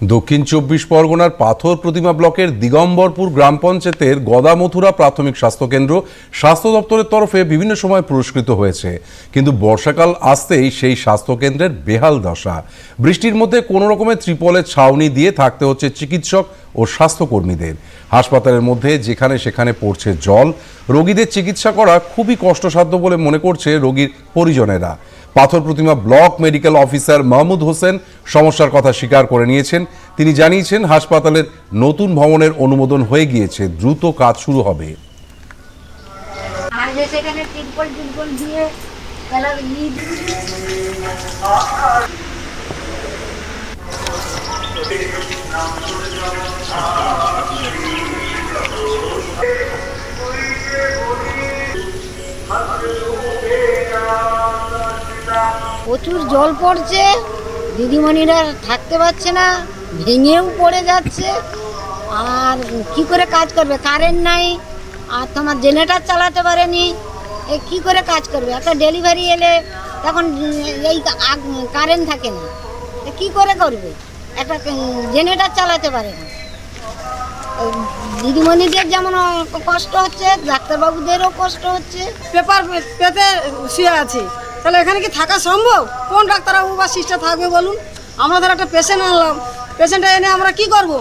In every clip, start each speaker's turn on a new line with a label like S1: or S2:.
S1: দক্ষিণ চব্বিশ পরগনার পাথর প্রতিমা ব্লকের দিগম্বরপুর গ্রাম পঞ্চায়েতের গদামথুরা প্রাথমিক স্বাস্থ্যকেন্দ্র স্বাস্থ্য দপ্তরের তরফে বিভিন্ন সময় পুরস্কৃত হয়েছে। কিন্তু বর্ষাকাল আসতেই সেই স্বাস্থ্যকেন্দ্রের বেহাল দশা। বৃষ্টির মধ্যে কোনো রকমের ত্রিপলের ছাউনি দিয়ে থাকতে হচ্ছে চিকিৎসক ও স্বাস্থ্যকর্মীদের। হাসপাতালের মধ্যে যেখানে সেখানে পড়ছে জল, রোগীদের চিকিৎসা করা খুবই কষ্টসাধ্য বলে মনে করছে রোগীর পরিজনেরা। Patharpratima block medical officer Mahmud Hossain সমস্যার কথা স্বীকার করে নিয়েছেন। তিনি জানিয়েছেন, হাসপাতালের নতুন ভবনের অনুমোদন হয়ে গিয়েছে, দ্রুত কাজ শুরু হবে।
S2: দিয়ে প্রচুর জল পড়ছে, দিদিমণিরা থাকতে পারছে না, ভেঙেও পড়ে যাচ্ছে। আর কি করে কাজ করবে? কারেন্ট নাই, আর তোমার জেনারেটার চালাতে পারেনি, এ কি করে কাজ করবে? একটা ডেলিভারি এলে তখন এই কারেন্ট থাকে না। কি করে করবে? একটা জেনারেটার চালাতে পারে। না দিদিমণিদের যেমন কষ্ট হচ্ছে, ডাক্তারবাবুদেরও কষ্ট হচ্ছে।
S3: পেপার পেতে শুয়ে আছে। তাহলে এখানে কি থাকা সম্ভব? কোন ডাক্তারবাবু বা সিস্টার থাকবে বলুন? আমরা ধর একটা পেশেন্ট আনলাম। পেশেন্টটা এনে আমরা কি করব?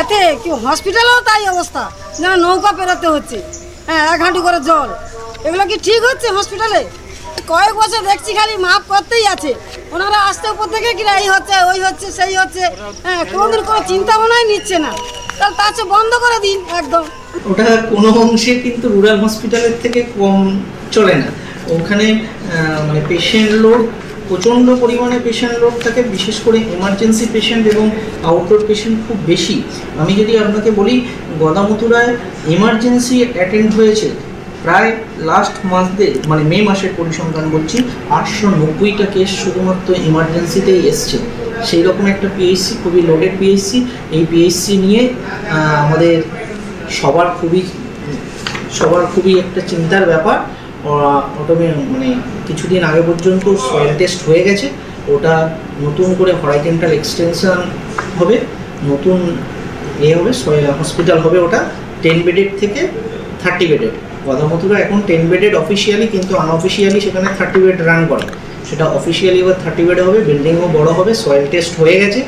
S3: এতে কি হসপিটালেও তাই অবস্থা। যেন নৌকা পেরোতে হচ্ছে। হ্যাঁ এক হাঁটু করে জল। এগুলো কি ঠিক হচ্ছে হসপিটালে কয়েক বছর দেখছি খালি মাপ করতেই আছে। ওনারা আসতে উপর থেকে কিনা এই হচ্ছে, ওই হচ্ছে, সেই হচ্ছে। হ্যাঁ কোনোদিন কোনো চিন্তা ভাবনাই নিচ্ছে না। তাহলে চেয়ে বন্ধ করে দিন, একদম।
S4: ওটা কোনো অংশে কিন্তু রুরাল হসপিটালের থেকে কম চলে না। ওখানে মানে পেশেন্ট লোড প্রচণ্ড পরিমাণে পেশেন্ট লোড থাকে, বিশেষ করে এমার্জেন্সি পেশেন্ট এবং আউটডোর পেশেন্ট খুব বেশি। আমি যদি আপনাকে বলি গদামতুরায় এমার্জেন্সি অ্যাটেন্ড হয়েছে। প্রায় লাস্ট মান্থে মানে মে মাসের পরিসংখ্যান বলছি, আটশো নব্বইটা কেস শুধুমাত্র এমার্জেন্সিতেই এসছে। সেই রকম একটা পিএইচসি খুবই লোডেড পিএইচসি এই পিএইচসি নিয়ে আমাদের সবার খুবই সবার খুবই একটা চিন্তার ব্যাপার। অটোমে মানে কিছুদিন আগে পর্যন্ত সয়েল টেস্ট হয়ে গেছে। ওটা নতুন করে হরাইজেন্টাল এক্সটেনশন হবে, নতুন এ হবে হসপিটাল হবে ওটা টেন বেডেড থেকে থার্টি বেডেড গদামথুরা এখন টেন বেডেড অফিসিয়ালি কিন্তু আনঅফিসিয়ালি সেখানে থার্টি বেড রান করে। সেটা অফিসিয়ালি এবার থার্টি বেড হবে বিল্ডিংও বড় হবে সয়েল টেস্ট হয়ে গেছে।